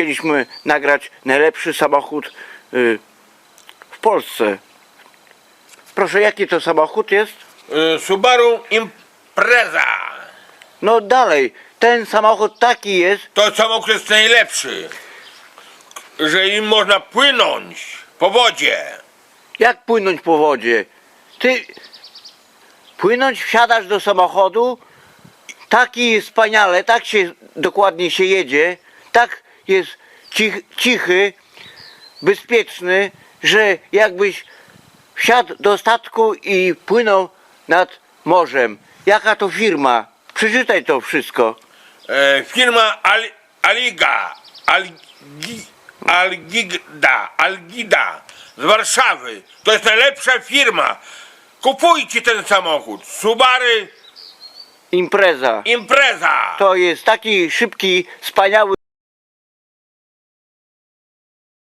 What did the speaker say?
chcieliśmy nagrać najlepszy samochód y, w Polsce. Proszę, jaki to samochód jest? Y, Subaru Impreza. No dalej, ten samochód taki jest, To samochód jest najlepszy. Że im można płynąć po wodzie. jak płynąć po wodzie. Ty płynąć, wsiadasz do samochodu, taki wspaniale, tak się dokładnie się jedzie, tak jest cich, cichy, bezpieczny, że jakbyś wsiadł do statku i płynął nad morzem. Jaka to firma? Przeczytaj to wszystko. E, firma Al, Aliga. Algi, Algida. Algida. Z Warszawy. To jest najlepsza firma. Kupujcie ten samochód. Subaru Impreza. Impreza. To jest taki szybki, wspaniały